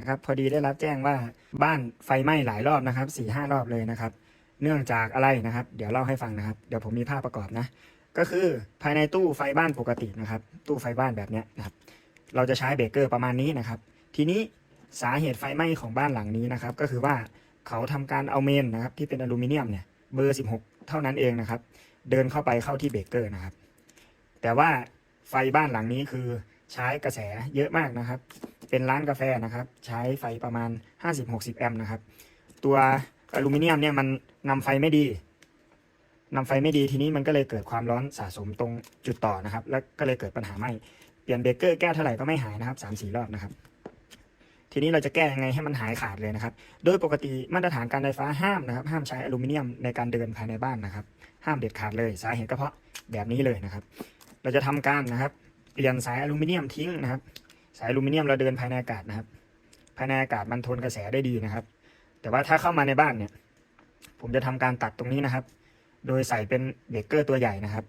นะครับพอดีได้รับแจ้งว่าบ้านไฟไหม้หลายรอบนะครับสี่ห้ารอบเลยนะครับ เนื่องจากอะไรนะครับ เดี๋ยวเล่าให้ฟังนะครับ เดี๋ยวผมมีภาพประกอบนะ ก็คือภายในตู้ไฟบ้านปกตินะครับ ตู้ไฟบ้านแบบนี้นะครับ เราจะใช้เบรกเกอร์ประมาณนี้นะครับ ทีนี้สาเหตุไฟไหม้ของบ้านหลังนี้นะครับ ก็คือว่าเขาทำการเอาเมนนะครับ ที่เป็นอลูมิเนียมเนี่ยเบอร์ 16 เท่านั้นเองนะครับ เดินเข้าไปเข้าที่เบรกเกอร์นะครับ แต่ว่าไฟบ้านหลังนี้คือใช้กระแสเยอะมากนะครับ เป็นร้านกาแฟนะครับ ใช้ไฟประมาณ 50-60 แอมป์นะครับ ตัวอลูมิเนียมเนี่ยมันนำไฟไม่ดีนำไฟไม่ดีทีนี้มันก็เลยเกิดความร้อนสะสมตรงจุดต่อนะครับ แล้วก็เลยเกิดปัญหาไหมเปลี่ยนเบรกเกอร์แก้เท่าไหร่ก็ไม่หายนะครับสามสี่รอบนะครับ ทีนี้เราจะแก้ยังไงให้มันหายขาดเลยนะครับ โดยปกติมาตรฐานการไฟฟ้าห้ามนะครับ ห้ามใช้อลูมิเนียมในการเดินภายในบ้านนะครับ ห้ามเด็ดขาดเลยสาเหตุก็เพราะแบบนี้เลยนะครับ เราจะทำการนะครับเปลี่ยนสายอลูมิเนียมทิ้งนะครับ สายอลูมิเนียมเราเดินภายในอากาศนะครับ ภายในอากาศมันทนกระแสได้ดีนะครับ แต่ว่าถ้าเข้ามาในบ้านเนี่ย ผมจะทำการตัดตรงนี้นะครับ โดยใส่เป็นเบรกเกอร์ตัวใหญ่นะครับ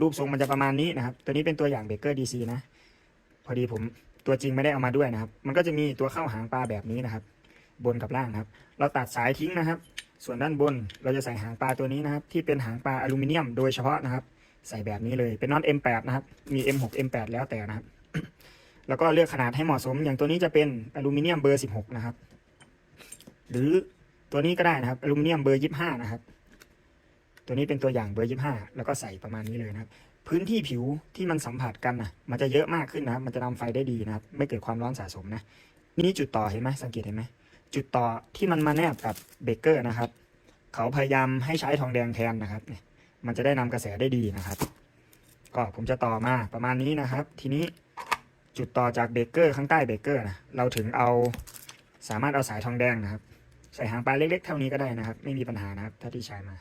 รูปทรงมันจะประมาณนี้นะครับ ตัวนี้เป็นตัวอย่างเบรกเกอร์ DC นะ พอดีผมตัวจริงไม่ได้เอามาด้วยนะครับ มันก็จะมีตัวเข้าหางปลาแบบนี้นะครับ บนกับล่างครับ เราตัดสายทิ้งนะครับ ส่วนด้านบนเราจะใส่หางปลาตัวนี้นะครับ ที่เป็นหางปลาอลูมิเนียมโดยเฉพาะนะครับ ใส่แบบนี้เลย เป็นน็อต M8 นะครับ มี M6 M8 แล้วแต่นะครับ แล้วก็เลือกขนาดให้เหมาะสม อย่างตัวนี้จะเป็นอลูมิเนียมเบอร์ 16 นะครับ หรือตัวนี้ก็ได้นะครับอลูมิเนียมเบอร์ 25 นะครับ ตัวนี้เป็นตัวอย่างเบอร์ 25 แล้วก็ใส่ประมาณนี้เลยนะครับ พื้นที่ผิวที่มันสัมผัสกันนะมันจะเยอะมากขึ้นนะครับ มันจะนำไฟได้ดีนะครับ ไม่เกิดความร้อนสะสมนะ นี่จุดต่อเห็นไหมสังเกตเห็นไหมจุดต่อที่มันมาแนบกับเบเกอร์นะครับ เขาพยายามให้ใช้ทองแดงแทนนะครับมันจะได้นำกระแสได้ดีนะครับ ก็ผมจะต่อมาประมาณนี้นะครับ ทีนี้ จุดต่อจากเบเกอร์ข้างใต้เบเกอร์นะเราถึงเอาสามารถเอาสายทองแดงนะครับ ใส่หางปลาเล็กๆ เท่านี้ก็ได้นะครับ ไม่มีปัญหานะครับถ้าที่ใช้มา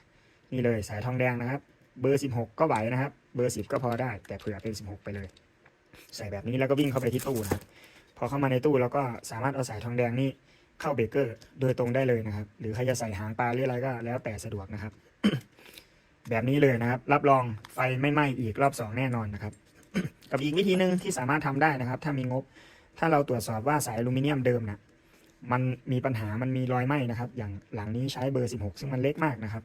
นี่เลยสายทองแดงนะครับ เบอร์ 16 ก็ไหวนะครับ เบอร์ 10 ก็พอได้ แต่เผื่อเป็น 16 ไปเลย ใส่แบบนี้แล้วก็วิ่งเข้าไปที่ตู้นะครับพอเข้ามาในตู้เราก็สามารถเอาสายทองแดงนี่เข้าเบเกอร์โดยตรงได้เลยนะครับ หรือใครจะใส่หางปลาหรืออะไรก็แล้วแต่สะดวกนะครับ แบบนี้เลยนะครับ รับรองไฟไม่ไหม้อีกรอบสองแน่นอนนะครับ กับอีกวิธีหนึ่งที่สามารถทำได้นะครับ ถ้ามีงบ ถ้าเราตรวจสอบว่าสายอลูมิเนียมเดิมนะมันมีปัญหามันมีรอยไหม้นะครับ อย่างหลังนี้ใช้เบอร์ 16 ซึ่งมันเล็กมากนะครับ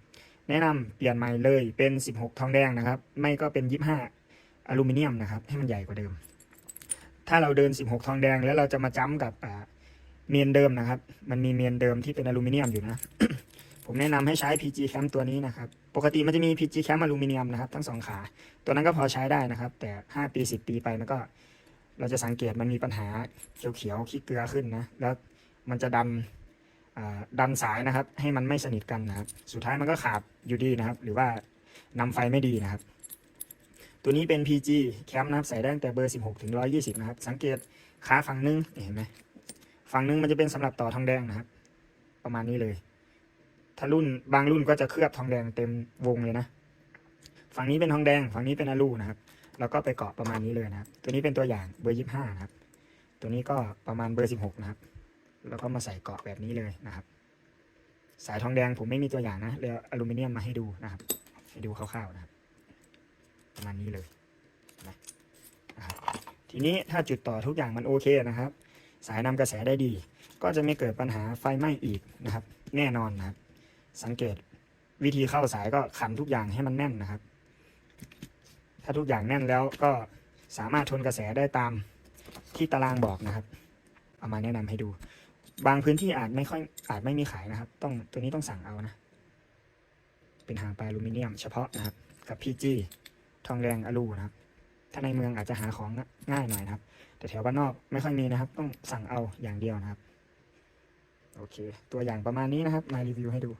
แนะนำเปลี่ยนใหม่เลยเป็น 16 ทองแดงนะครับ ไม่ก็เป็น 25อลูมิเนียมนะครับ ให้มันใหญ่กว่าเดิม ถ้าเราเดิน 16 ทองแดงแล้วเราจะมาจ้ำกับอ่าเมนเดิมนะครับ มันมีเมนเดิมที่เป็นอลูมิเนียมอยู่นะ ผมแนะนำให้ใช้ PG Cam ตัวนี้นะครับ ปกติมันจะมี PG Cam อลูมิเนียมนะครับ ทั้งสองขา ตัวนั้นก็พอใช้ได้นะครับ แต่ 5 ปี 10 ปีไปมันก็ เราจะสังเกตมันมีปัญหาเขียวๆขี้เกลือขึ้นนะ แล้วมันจะดันดันสายนะครับ ให้มันไม่สนิทกันนะครับ สุดท้ายมันก็ขาดอยู่ดีนะครับ หรือว่านำไฟไม่ดีนะครับ ตัวนี้เป็น PG แคมนะครับใส่ได้ตั้งแต่เบอร์ 16 ถึง 120 นะครับ สังเกตขาฝั่งนึงเห็นไหมฝั่งนึงมันจะเป็นสำหรับต่อทองแดงนะครับ ประมาณนี้เลย ถ้ารุ่นบางรุ่นก็จะเคลือบทองแดงเต็มวงเลยนะ ฝั่งนี้เป็นทองแดง ฝั่งนี้เป็นอลูนะครับ แล้วก็ไปเกาะประมาณนี้เลยนะครับ ตัวนี้เป็นตัวอย่างเบอร์25นะครับ ตัวนี้ก็ประมาณเบอร์16นะครับ แล้วก็มาใส่เกาะแบบนี้เลยนะครับ สายทองแดงผมไม่มีตัวอย่างนะเลยออลูมิเนียมมาให้ดูนะครับ ให้ดูคร่าวๆนะครับ ประมาณนี้เลยนะนะครับ ทีนี้ถ้าจุดต่อทุกอย่างมันโอเคนะครับ สายนำกระแสได้ดี ก็จะไม่เกิดปัญหาไฟไหม้อีกนะครับ แน่นอนนะครับ สังเกตวิธีเข้าสายก็ขันทุกอย่างให้มันแน่นนะครับ ถ้าทุกอย่างแน่นแล้วก็สามารถทนกระแสได้ตามที่ตารางบอกนะครับ เอามาแนะนำให้ดู บางพื้นที่อาจไม่ค่อยอาจไม่มีขายนะครับ ต้องตัวนี้ต้องสั่งเอานะ เป็นหางปลาอลูมิเนียมเฉพาะนะครับ กับ PG ทองแดงอลูนะครับ ถ้าในเมืองอาจจะหาของง่ายหน่อยนะครับ แต่แถวบ้านนอกไม่ค่อยมีนะครับ ต้องสั่งเอาอย่างเดียวนะครับ โอเค ตัวอย่างประมาณนี้นะครับ มารีวิวให้ดู